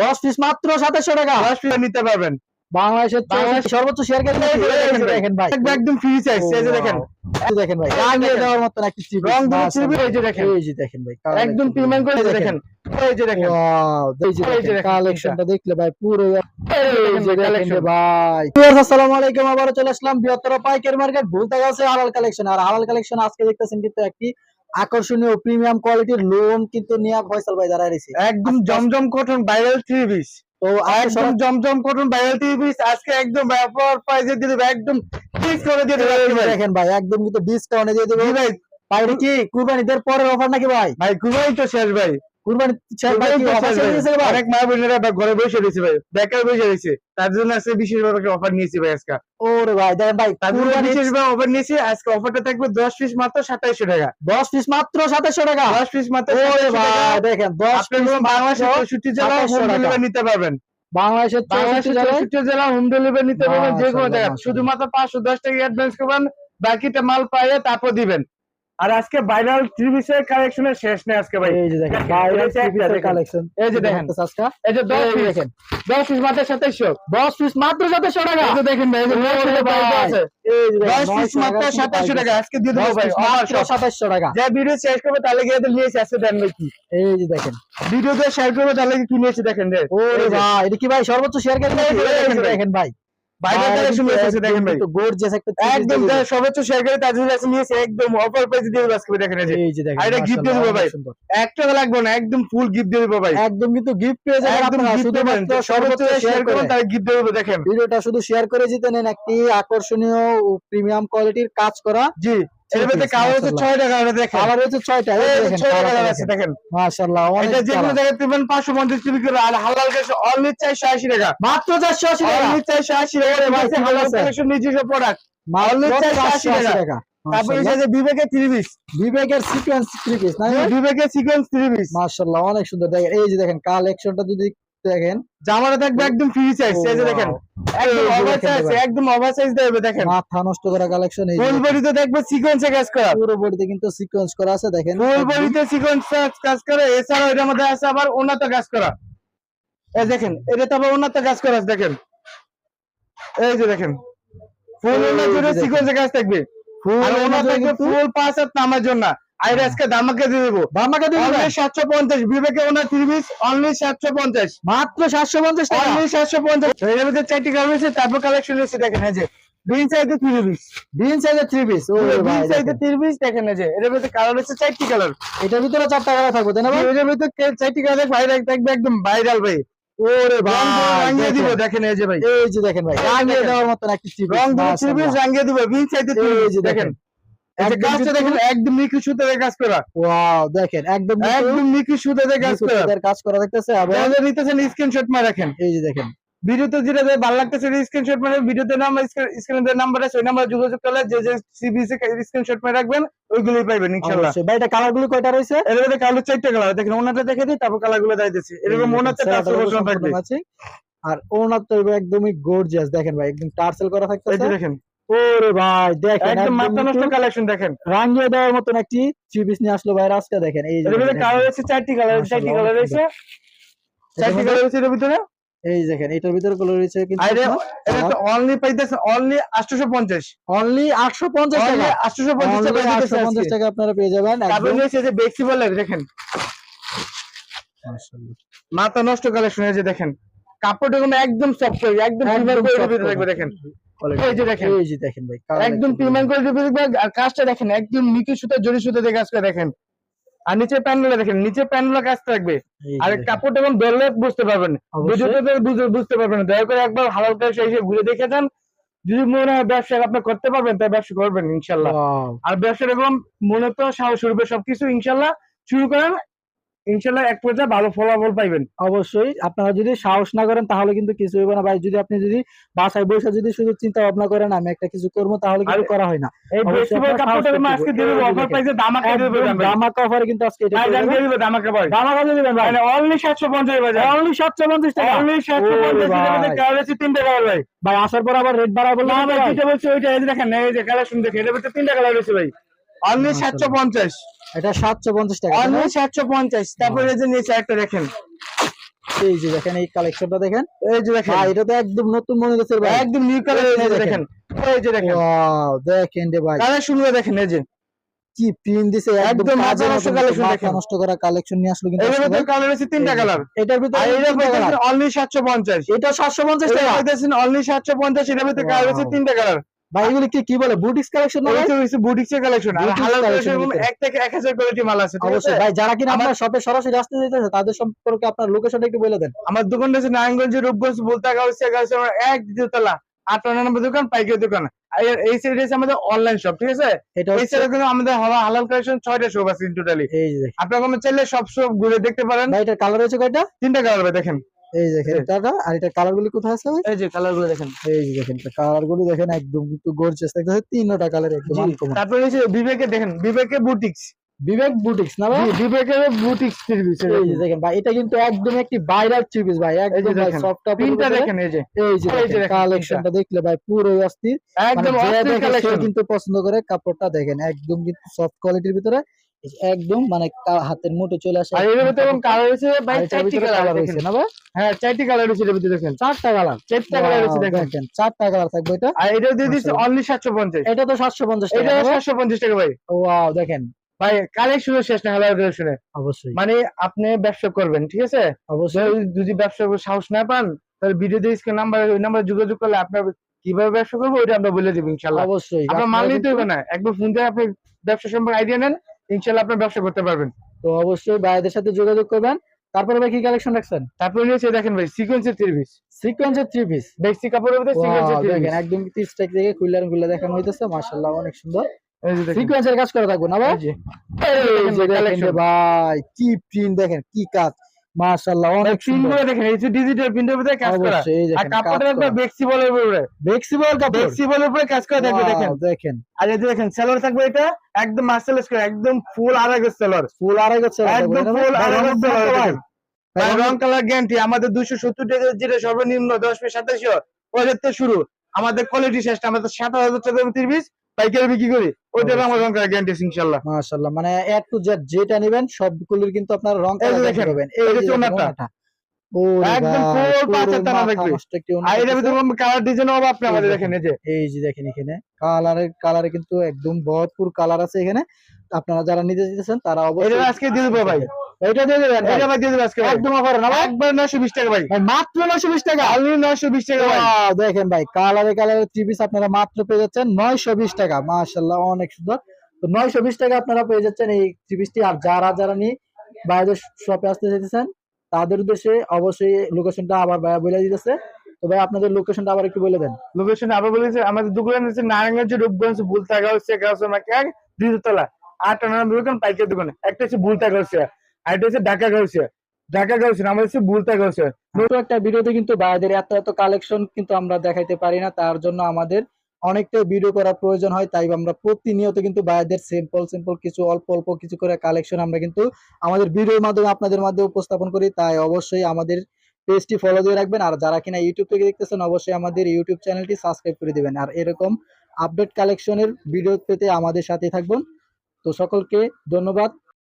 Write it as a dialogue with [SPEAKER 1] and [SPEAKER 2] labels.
[SPEAKER 1] দশ পিস মাত্র সাতাশশো টাকা
[SPEAKER 2] দশ পিস নিতে পারবেন
[SPEAKER 1] বাংলাদেশের সর্বোচ্চ শেয়ার কেজি
[SPEAKER 2] এই যে দেখেন ভাই। একদম একদম ফ্রি চাইজ এই যে দেখেন
[SPEAKER 1] দেখেন ভাই
[SPEAKER 2] এই যে
[SPEAKER 1] রাঙিয়ে
[SPEAKER 2] দেখেন।
[SPEAKER 1] দেওয়ার মতন একটি
[SPEAKER 2] রং দুটো এই যে দেখেন
[SPEAKER 1] এই যে দেখেন ভাই
[SPEAKER 2] একদম প্রিমিয়াম করে দেখেন এই যে দেখেন
[SPEAKER 1] ওয়াও এই যে
[SPEAKER 2] এই যে
[SPEAKER 1] দেখেন
[SPEAKER 2] দেখেন
[SPEAKER 1] কালেকশনটা দেখলে ভাই পুরো
[SPEAKER 2] এই
[SPEAKER 1] এই
[SPEAKER 2] দেখেন
[SPEAKER 1] যে
[SPEAKER 2] ভাই
[SPEAKER 1] দেখেন
[SPEAKER 2] collection।
[SPEAKER 1] রে ভাই ভিউয়ার্স আসসালামু আলাইকুম আবারো চলে আসলাম বৃহত্তর পাইকারি মার্কেট ভুলতে গেছে হালাল কালেকশন আর হালাল কালেকশন আজকে দেখতেছেন কিন্তু একটি আকর্ষণীয় প্রিমিয়াম কোয়ালিটির লোন কিন্তু নিয়া ফয়সাল ভাই দাঁড়ায় রয়েছে।
[SPEAKER 2] একদম জমজম কটন ভাইরাল থ্রি পিস
[SPEAKER 1] তো আর
[SPEAKER 2] একদম জমজম কটন ভাইরাল থ্রি পিস আজকে একদম ব্যাপার প্রাইজে দিয়ে দেবে একদম ডিসকাউন্টে করে দিয়ে দেবো।
[SPEAKER 1] দেখেন ভাই একদম কিন্তু ডিসকাউন্টে দিয়ে দেবে।
[SPEAKER 2] ভাই।
[SPEAKER 1] ভাই কি কুরবানিদের পরের অফার নাকি ভাই?
[SPEAKER 2] ভাই
[SPEAKER 1] কুরবানি
[SPEAKER 2] তো শেষ ভাই।
[SPEAKER 1] দিয়েছে রে ভাই।
[SPEAKER 2] অনেক মা বোনেরা ঘরে বসে রয়েছে ভাই বেকার বসে রয়েছে। তার জন্য আজকে বিশেষ ভাবে অফার নিয়েছি ভাই আজকে।
[SPEAKER 1] ওরে ভাই দেখেন ভাই
[SPEAKER 2] বিশেষ ভাবে অফার নিয়েছি আজকে অফারটা থাকবে দশ পিস মাত্র সাতাইশো টাকা।
[SPEAKER 1] দশ পিস মাত্র টাকা?
[SPEAKER 2] দশ পিস মাত্র
[SPEAKER 1] ওরে ভাই দেখেন দশ
[SPEAKER 2] আপনি
[SPEAKER 1] পিস
[SPEAKER 2] বাংলাদেশের
[SPEAKER 1] মাত্র
[SPEAKER 2] জেলা
[SPEAKER 1] 2700
[SPEAKER 2] হোম
[SPEAKER 1] টাকা।
[SPEAKER 2] ডেলিভারি নিতে পারবেন।
[SPEAKER 1] বাংলাদেশের
[SPEAKER 2] বাংলাদেশের
[SPEAKER 1] চৌষট্টি
[SPEAKER 2] জেলা হোম ডেলিভারি নিতে পারবেন যে কোনো জায়গায়। শুধুমাত্র পাঁচশো দশ টাকা অ্যাডভান্স করবেন বাকিটা মাল পাইয়ে তারপর দিবেন। আর আজকে ভাইরাল থ্রি পিসের কালেকশনের শেষ নেই আজকে ভাই।
[SPEAKER 1] এই যে দেখেন ভাইরাল
[SPEAKER 2] এটা হচ্ছে
[SPEAKER 1] কালেকশন
[SPEAKER 2] এই যে দেখেন।
[SPEAKER 1] আজকা
[SPEAKER 2] এই যে দশ
[SPEAKER 1] এই
[SPEAKER 2] পিস
[SPEAKER 1] দেখেন
[SPEAKER 2] দশ পিস মাত্র সাতাইশশো
[SPEAKER 1] দশ পিস মাত্র সাতাশশো টাকা।
[SPEAKER 2] এই যে দেখেন ভাই এই যে
[SPEAKER 1] ভাই।
[SPEAKER 2] আছে।
[SPEAKER 1] এই যে দেখেন,
[SPEAKER 2] দশ পিস মাত্র
[SPEAKER 1] টাকা
[SPEAKER 2] সাতাইশো
[SPEAKER 1] কিন্তু
[SPEAKER 2] টাকা। আজকে দিয়ে দেবো ভাই আমার
[SPEAKER 1] মাত্র
[SPEAKER 2] সব
[SPEAKER 1] সাতাশশো টাকা।
[SPEAKER 2] যে ভিডিও শেষ করবে তাহলে গিয়ে তো নিয়েছে আসতে দেন নাকি?
[SPEAKER 1] এই যে দেখেন।
[SPEAKER 2] ভিডিও ভিডিওতে শেয়ার করবে তাহলে কি নিয়েছে দেখেন রে?
[SPEAKER 1] ওরে ভাই এটা কি ভাই সর্বোচ্চ শেয়ার
[SPEAKER 2] যে দেখেন ভাই।
[SPEAKER 1] ভাই
[SPEAKER 2] বাইরের কালেকশন নিয়েছে দেখেন ভাই।
[SPEAKER 1] গোর্জিয়াস একটা
[SPEAKER 2] একদম যা সর্বোচ্চ শেয়ার করে তার জন্য নিয়েছে একদম অফার প্রাইসে দিয়ে আজকে দেখেন এই যে।
[SPEAKER 1] দেখেন
[SPEAKER 2] এটা gift দিয়ে
[SPEAKER 1] মাশাআল্লাহ,
[SPEAKER 2] ভাই। এক টাকা লাগবে না একদম ফুল গিফট দিয়ে দেবো ভাই।
[SPEAKER 1] একদম কিন্তু গিফট পেয়ে যাবেন
[SPEAKER 2] একদম
[SPEAKER 1] আপনারা শুধুমাত্র
[SPEAKER 2] সর্বোচ্চ শেয়ার
[SPEAKER 1] শেয়ার করে।
[SPEAKER 2] তার গিফট দিয়ে দেবো দেখেন।
[SPEAKER 1] ভিডিওটা শুধু শেয়ার করে জিতে নেন একটি আকর্ষণীয় প্রিমিয়াম কোয়ালিটির কাজ করা
[SPEAKER 2] জি। এর মধ্যে কালার হচ্ছে
[SPEAKER 1] মাশাআল্লাহ।
[SPEAKER 2] টাকা করে দেখেন।
[SPEAKER 1] কালার হচ্ছে ছয়টা এই
[SPEAKER 2] এই যে
[SPEAKER 1] দেখেন
[SPEAKER 2] ছয়
[SPEAKER 1] colour
[SPEAKER 2] টাকা আছে
[SPEAKER 1] দেখেন।
[SPEAKER 2] দেখেন।
[SPEAKER 1] মাশাআল্লাহ অনেক
[SPEAKER 2] এটা যে কোনো জায়গায় পেবেন পাঁচশো পঞ্চাশ টিভি আর হালাল কাছে অনলি চারশো আশি টাকা।
[SPEAKER 1] মাত্র চারশো আশি টাকা।
[SPEAKER 2] অনলি চারশো আশি টাকা
[SPEAKER 1] ওরে ভাই,
[SPEAKER 2] হালাল
[SPEAKER 1] বলছেন?
[SPEAKER 2] নিজস্ব প্রোডাক্ট
[SPEAKER 1] মাত্র
[SPEAKER 2] 480 টাকা।
[SPEAKER 1] টাকা।
[SPEAKER 2] তারপরে যে বিবেকের থ্রি পিস
[SPEAKER 1] বিবেকের সিকোয়েন্স থ্রি পিস না?
[SPEAKER 2] বিবেকের সিকোয়েন্স থ্রি পিস
[SPEAKER 1] মাশাআল্লাহ অনেক সুন্দর। দেখেন এই যে দেখেন কালেকশনটা যদি দেখেন।
[SPEAKER 2] জামাটা থাকবে একদম ফ্রি সাইজ এই যে দেখেন। একদম ওভার সাইজ একদম ওভার সাইজ দেবে দেখেন।
[SPEAKER 1] মাথা নষ্ট করা কালেকশন এই
[SPEAKER 2] ফুল। বডিতে দেখবে সিকোয়েন্সে কাজ করা।
[SPEAKER 1] পুরো বডিতে কিন্তু সিকোয়েন্স করা আছে দেখেন।
[SPEAKER 2] ফুল। বডিতে সিকোয়েন্স কাজ করে এটার মধ্যে আছে আবার উন্নত কাজ করা। এই দেখেন এটা তো আবার উন্নত কাজ করা আছে দেখেন। এই যে দেখেন ফুল
[SPEAKER 1] এই
[SPEAKER 2] উন্নত
[SPEAKER 1] যে
[SPEAKER 2] জুড়ে
[SPEAKER 1] দেখেন।
[SPEAKER 2] সিকোয়েন্সে কাজ থাকবে।
[SPEAKER 1] ফুল
[SPEAKER 2] আর উন্নত
[SPEAKER 1] অনুযায়ী
[SPEAKER 2] ফুল পাঁচ হাত নামার জন্য। আর এটা আজকে দামাকে দিয়ে দেবো।
[SPEAKER 1] ধামাকা দিয়ে দিবেন।
[SPEAKER 2] সাতশো পঞ্চাশ বিবেকে ওনার থ্রি অনলি সাতশো পঞ্চাশ।
[SPEAKER 1] মাত্র সাতশো পঞ্চাশ
[SPEAKER 2] অনলি সাতশো পঞ্চাশ। এর মধ্যে চারটি কালার রয়েছে তারপর কালেকশন রয়েছে দেখেন এই যে। সাইজে থ্রি পিস
[SPEAKER 1] বিন সাইজের থ্রি পিস ও
[SPEAKER 2] বিন সাইজে
[SPEAKER 1] দেখেন।
[SPEAKER 2] থ্রি পিস দেখেন এই যে। এর মধ্যে কালার রয়েছে চারটি কালার
[SPEAKER 1] এটার ভিতরে চারটা কালার থাকবে তাই না ভাই?
[SPEAKER 2] কে- চারটি কালার থাকবে একদম ভাইরাল ভাই।
[SPEAKER 1] ওরে ভাই
[SPEAKER 2] দিব
[SPEAKER 1] দেখেন।
[SPEAKER 2] এই যে ভাই।
[SPEAKER 1] এই যে দেখেন ভাই রাঙিয়ে দেওয়ার মতন একটি থ্রি
[SPEAKER 2] রং দিয়ে থ্রি পিস রাঙিয়ে দিব বিন সাইজে থ্রি পিস দেখেন। কাজটা দেখেন একদম নিখুঁত সুতাতে কাজ করা।
[SPEAKER 1] ওয়াও দেখেন একদম
[SPEAKER 2] একদম নিখুঁত সুতাতে কাজ করা।
[SPEAKER 1] কাজ করা দেখতেছে এবং
[SPEAKER 2] যারা নিতেছেন স্ক্রিনশট মার রাখেন।
[SPEAKER 1] এই যে দেখেন।
[SPEAKER 2] ভিডিওতে যেটা ভালো লাগতেছে স্ক্রিনশট ভিডিওতে নাম্বার স্ক্রিনের নাম্বার আছে ওই নাম্বারে যোগাযোগ করলে যে যে সিবিসি স্ক্রিনশট মেরে রাখবেন ওইগুলোই ইনশাআল্লাহ।
[SPEAKER 1] ভাই এটা কালারগুলো কয়টা রয়েছে?
[SPEAKER 2] এর মধ্যে কালো চারটে কালার দেখেন ওনাটা দেখে দিই তারপর কালারগুলো এরকম মনে বসানো থাকবে।
[SPEAKER 1] আর ওনার তো একদমই গর্জিয়াস দেখেন ভাই একদম টার্সেল করা থাকতেছে।
[SPEAKER 2] দেখেন।
[SPEAKER 1] ওরে ভাই দেখেন
[SPEAKER 2] একদম মাথা নষ্ট কালেকশন দেখেন।
[SPEAKER 1] রাঙিয়ে দেওয়ার মতন একটি থ্রি পিস নিয়ে আসলো ভাই আজকে দেখেন এই যে
[SPEAKER 2] এর কালার আছে চারটি কালার চারটি কালার
[SPEAKER 1] এটার
[SPEAKER 2] চারটি কালার রয়েছে এর ভিতরে?
[SPEAKER 1] এই দেখেন এটার ভিতরে কালার রয়েছে কিন্তু
[SPEAKER 2] আর এটা তো অনলি অনলি 850
[SPEAKER 1] অনলি আটশো পঞ্চাশ।
[SPEAKER 2] অনলি
[SPEAKER 1] টাকা।
[SPEAKER 2] 850
[SPEAKER 1] Only
[SPEAKER 2] টাকা দিতেছে
[SPEAKER 1] 850 টাকা আপনারা পেয়ে যাবেন
[SPEAKER 2] তারপর রয়েছে যে বেক্সি বলের দেখেন।
[SPEAKER 1] মাশাআল্লাহ।
[SPEAKER 2] মাথা নষ্ট কালেকশন এই যে দেখেন। কাপড়টা কোনো একদম সফট একদম
[SPEAKER 1] একদম
[SPEAKER 2] প্রিমিয়াম কোয়ালিটি থাকবে দেখেন। এই যে দেখেন।
[SPEAKER 1] এই যে দেখেন ভাই
[SPEAKER 2] একদম প্রিমিয়াম কোয়ালিটি থাকবে আর কাজটা দেখেন একদম নিচু সুতা জরি সুতা দিয়ে কাজ করে দেখেন। আর নিচে প্যানেলে দেখেন নিচে প্যানেলে কাজ থাকবে। আর। কাপড়টা এখন ধরলে বুঝতে পারবেন।
[SPEAKER 1] অবশ্যই।
[SPEAKER 2] বুঝতে বুঝতে পারবেন না। দয়া করে একবার হালাল কাছে এসে ঘুরে দেখে যান। যদি মনে হয় ব্যবসা আপনি করতে পারবেন তাই ব্যবসা করবেন ইনশাল্লাহ। আর ব্যবসা এরকম মনে তো সাহস রূপে সবকিছু ইনশাল্লাহ। শুরু করেন ইনশাল্লাহ এক পর্যায়ে ভালো ফলাফল পাইবেন।
[SPEAKER 1] অবশ্যই আপনারা যদি সাহস না করেন তাহলে কিন্তু কিছু হবে না। ভাই যদি আপনি যদি বাসায় বসে যদি শুধু চিন্তা ভাবনা করেন আমি একটা কিছু করব তাহলে কিন্তু করা হয় না।
[SPEAKER 2] এই ফেস্টিভ্যাল কাপড়টা আমি আজকে দিয়ে দেবো অফার দেবো
[SPEAKER 1] ধামাকা কিন্তু আজকে এটা
[SPEAKER 2] ভাই দিবে দামাকা ভাই
[SPEAKER 1] দিবেন
[SPEAKER 2] মানে অনলি
[SPEAKER 1] অনলি সাতশো পঞ্চাশ টাকা।
[SPEAKER 2] অনলি সাতশো
[SPEAKER 1] ওরে
[SPEAKER 2] পঞ্চাশ
[SPEAKER 1] ভাই।
[SPEAKER 2] ভাই।
[SPEAKER 1] ভাই আসার পর আবার রেট বললাম
[SPEAKER 2] না ভাই। যেটা বলছি ওইটা এই দেখেন এই যে কালেকশন দেখেন ভিতরে তিনটা কালার রয়েছে ভাই। অনলি
[SPEAKER 1] মাশাআল্লাহ।
[SPEAKER 2] সাতশো পঞ্চাশ।
[SPEAKER 1] এটা সাতশো পঞ্চাশ টাকা তাই
[SPEAKER 2] অনলি সাতশো পঞ্চাশ। তারপরে যে নিচে একটা দেখেন।
[SPEAKER 1] এই যে দেখেন এই কালেকশনটা দেখেন।
[SPEAKER 2] এই যে দেখেন।
[SPEAKER 1] এটা তো একদম নতুন মনে হচ্ছে ভাই।
[SPEAKER 2] একদম নিউ কালেকশন দেখেন। এই যে দেখেন।
[SPEAKER 1] ওয়াও দেখেন রে ভাই।
[SPEAKER 2] কালেকশন দেখেন এই যে।
[SPEAKER 1] কি দিছে একদম
[SPEAKER 2] একদম নষ্ট দেখেন।
[SPEAKER 1] করা কালেকশন নিয়ে আসলো কিন্তু
[SPEAKER 2] এর কালার আছে তিনটা কালার
[SPEAKER 1] এটার ভিতরে
[SPEAKER 2] এটার
[SPEAKER 1] তিনটা
[SPEAKER 2] অনলি 750
[SPEAKER 1] এটা 750
[SPEAKER 2] এটা
[SPEAKER 1] টাকা।
[SPEAKER 2] পাইতেছেন অনলি 750 এটার মধ্যে কালার আছে তিনটা কালার
[SPEAKER 1] ভাই এগুলি কি কি বলে বুটিক্স কালেকশন না ভাই?
[SPEAKER 2] বুটিক্সের কালেকশন আর হালাল কালেকশন। এক থেকে 1000 কোয়ালিটি মাল আছে আছে
[SPEAKER 1] অবশ্যই ভাই যারা কিনা
[SPEAKER 2] আমার-
[SPEAKER 1] আপনার শপে সরাসরি আসতে যেতেছে তাদের সম্পর্কে আপনার লোকেশনটা একটু বলে দেন।
[SPEAKER 2] আমার দোকানটা নারায়ণগঞ্জ রূপগঞ্জ বলতা আমার এক দ্বিতীয়তলা আটান্ন নম্বর দোকান পাইকারি দোকান। এই সাইডে আছে আমাদের অনলাইন শপ ঠিক আছে?
[SPEAKER 1] এটা
[SPEAKER 2] এই সাইডে কিন্তু আমাদের হালা- হালাল কালেকশন ছয়টা শপ আছে টোটালি
[SPEAKER 1] এই যে।
[SPEAKER 2] আপনারা কোনো চাইলে সব শপ ঘুরে দেখতে পারেন।
[SPEAKER 1] ভাই এটার কালার হচ্ছে কয়টা?
[SPEAKER 2] তিনটা কালার হবে দেখেন।
[SPEAKER 1] এই দেখেন। এটা আর এটা কালার গুলি কোথায় আছে
[SPEAKER 2] এই যে কালারগুলো দেখেন।
[SPEAKER 1] এই যে দেখেন কালার গুলি দেখেন একদম কিন্তু গর্জিয়াস দেখতেছে তিনটা কালার একদম
[SPEAKER 2] তারপরে হচ্ছে বিবেকে দেখেন বিবেকে বুটিক্স
[SPEAKER 1] বিবেক বুটিক্স না ভাই?
[SPEAKER 2] বিবেকের বুটিক্স সার্ভিস
[SPEAKER 1] এই যে দেখেন ভাই এটা কিন্তু একদম একটি ভাইরাল চিপিস ভাই একদম ভাই সফট
[SPEAKER 2] তিনটা দেখেন এই যে।
[SPEAKER 1] এই যে কালেকশনটা দেখলে ভাই পুরো অস্থির।
[SPEAKER 2] একদম
[SPEAKER 1] মানে
[SPEAKER 2] অস্থির কালেকশন
[SPEAKER 1] কিন্তু পছন্দ করে কাপড়টা দেখেন একদম কিন্তু সফট কোয়ালিটির ভিতরে। একদম মানে হাতের মুঠো চলে আসে
[SPEAKER 2] আর এর ভিতরে এবং কালার হয়েছে ভাই চারটি কালার
[SPEAKER 1] হয়েছে না ভাই?
[SPEAKER 2] হ্যাঁ চারটি কালার হয়েছে এর ভিতরে দেখেন।
[SPEAKER 1] চারটা কালার
[SPEAKER 2] চারটা কালার হয়েছে দেখেন।
[SPEAKER 1] চারটা কালার থাকবে এটা।
[SPEAKER 2] আর এটা দিয়ে দিচ্ছে অনলি সাতশো পঞ্চাশ।
[SPEAKER 1] এটা তো সাতশো পঞ্চাশ
[SPEAKER 2] এটা
[SPEAKER 1] টাকা
[SPEAKER 2] সাতশো পঞ্চাশ টাকা ভাই।
[SPEAKER 1] ওয়াও দেখেন।
[SPEAKER 2] ভাই কালেকশনের শেষ না হালাল কালেকশনে
[SPEAKER 1] অবশ্যই।
[SPEAKER 2] মানে আপনি ব্যবসা করবেন ঠিক আছে?
[SPEAKER 1] অবশ্যই।
[SPEAKER 2] যদি- যদি ব্যবসা সাহস না পান তাহলে ভিডিও দিয়ে স্ক্রিন নাম্বার ওই নাম্বারে যোগাযোগ করলে আপনার কীভাবে ব্যবসা করব ওইটা আমরা বলে দিব ইনশাল্লাহ
[SPEAKER 1] অবশ্যই
[SPEAKER 2] আপনার মাল নিতে হবে না। একবার ফোন দিয়ে আপনি ব্যবসা সম্পর্কে আইডিয়া নেন ইনশাল্লাহ আপনার ব্যবসা করতে পারবেন।
[SPEAKER 1] তো অবশ্যই ভাইদের সাথে যোগাযোগ করবেন। তারপরে ভাই কি কালেকশন রাখছেন?
[SPEAKER 2] তারপরে নিয়েছে দেখেন ভাই সিকোয়েন্সের থ্রি পিস
[SPEAKER 1] সিকোয়েন্সের থ্রি পিস
[SPEAKER 2] বেক্সি কাপড়ের মধ্যে সিকোয়েন্সের থ্রি
[SPEAKER 1] দেখেন
[SPEAKER 2] পিস
[SPEAKER 1] একদম পিস টাইপ থেকে খুললে খুলে দেখানো হইতেছে মাশাআল্লাহ অনেক সুন্দর। সিকোয়েন্সের কাজ করে থাকব না ভাই।
[SPEAKER 2] ভাই।
[SPEAKER 1] কি প্রিন্ট দেখেন কি কাজ। মাশাআল্লাহ অনেক সুন্দর।
[SPEAKER 2] দেখেন এই যে ডিজিটাল প্রিন্টের মধ্যে কাজ করা। আর কাপড়টা একবার বেক্সিবলের উপরে।
[SPEAKER 1] ফ্লেক্সিবল কাপড়।
[SPEAKER 2] বেক্সিবলের উপরে কাজ করা থাকবে দেখেন।
[SPEAKER 1] দেখেন।
[SPEAKER 2] আর এই যে দেখেন সেলর থাকবে এটা একদম মার্সেলাইজ করে একদম ফুল আড়াই গজ সেলর
[SPEAKER 1] ফুল আড়াই গেছে
[SPEAKER 2] একদম ফুল আড়াই গজ সেলর ভাই, রং কালার গ্যারান্টি আমাদের দুইশো সত্তর টাকা যেটা সর্বনিম্ন দশ পিস সাতাশশো ওদের তো শুরু। আমাদের কোয়ালিটি শেষ আমাদের সাত হাজার টাকা তিরিশ পাইকারি বিক্রি করি ওইটার আমার রং কালার গ্যারান্টি ইনশাল্লাহ
[SPEAKER 1] মাশাআল্লাহ মানে এ টু জেড যেটা নেবেন সবগুলোর কিন্তু আপনার রং
[SPEAKER 2] এই যে
[SPEAKER 1] ওনাটা।
[SPEAKER 2] একদম
[SPEAKER 1] ভাই,
[SPEAKER 2] পাঁচের তারা
[SPEAKER 1] মাথা
[SPEAKER 2] দেখবে।
[SPEAKER 1] নষ্ট একটি
[SPEAKER 2] আর
[SPEAKER 1] ওড়না
[SPEAKER 2] ভিতরে কালার ডিজাইন হবে আপনি আমাদের দেখেন এই যে।
[SPEAKER 1] এই যে দেখেন এখানে। কালারে কালারে কিন্তু একদম ভরপুর কালার আছে এখানে। আপনারা যারা নিতে যেতেছেন তারা
[SPEAKER 2] এটা
[SPEAKER 1] অবশ্যই
[SPEAKER 2] আজকে দিয়ে দেবো ভাই।
[SPEAKER 1] এটা দিয়ে দেবেন
[SPEAKER 2] এটা ভাই দিয়ে দেবো আজকে
[SPEAKER 1] একদম অফার না
[SPEAKER 2] একবার নয়শো বিশ টাকা ভাই।
[SPEAKER 1] ভাই, মাত্র নয়শো বিশ টাকা।
[SPEAKER 2] অনলি নয়শো বিশ টাকা ভাই।
[SPEAKER 1] দেখেন ভাই কালারে কালারে আপনারা মাত্র পেয়ে যাচ্ছেন নয়শো বিশ টাকা। মাশাল্লাহ অনেক সুন্দর। তো নয়শো বিশ টাকা আপনারা পেয়ে যাচ্ছেন এই আর যারা যারা নিয়ে বাইরের শপে আসতে চাইতেছেন তাদের উদ্দেশ্যে অবশ্যই লোকেশনটা আবার ভাইয়া বলে দিতেছে। তো ভাই আপনাদের লোকেশনটা আবার একটু বলে দেন।
[SPEAKER 2] লোকেশন আবার বলেছে আমাদের দোকান হচ্ছে নারায়ণগঞ্জ রূপগঞ্জ বুলতাগাঁও শেখাও মাকে দ্বিতীয়তলা আট নম্বর দোকান পাইকারি দোকান। একটা হচ্ছে বুলতা গাউসিয়া ঢাকা ঢাকা বুলতা
[SPEAKER 1] একটা ভিডিওতে কিন্তু ভাইদের এত এত কালেকশন কিন্তু আমরা দেখাইতে পারি না, তার জন্য আমাদের ভিডিও করার প্রয়োজন হয়, তাই আমরা প্রতিনিয়ত কিন্তু সিম্পল সিম্পল কিছু, অল্প অল্প কিছু করে কালেকশন আমরা কিন্তু আমাদের ভিডিওর মাধ্যমে আপনাদের মাধ্যমে উপস্থাপন করি, তাই অবশ্যই আমাদের পেজটি ফলো দিয়ে রাখবেন, আর যারা কিনা ইউটিউব থেকে দেখতেছেন, অবশ্যই আমাদের ইউটিউব চ্যানেলটি সাবস্ক্রাইব করে দিবেন, আর এরকম আপডেট কালেকশনের ভিডিও পেতে আমাদের সাথে থাকবেন। তো সকলকে ধন্যবাদ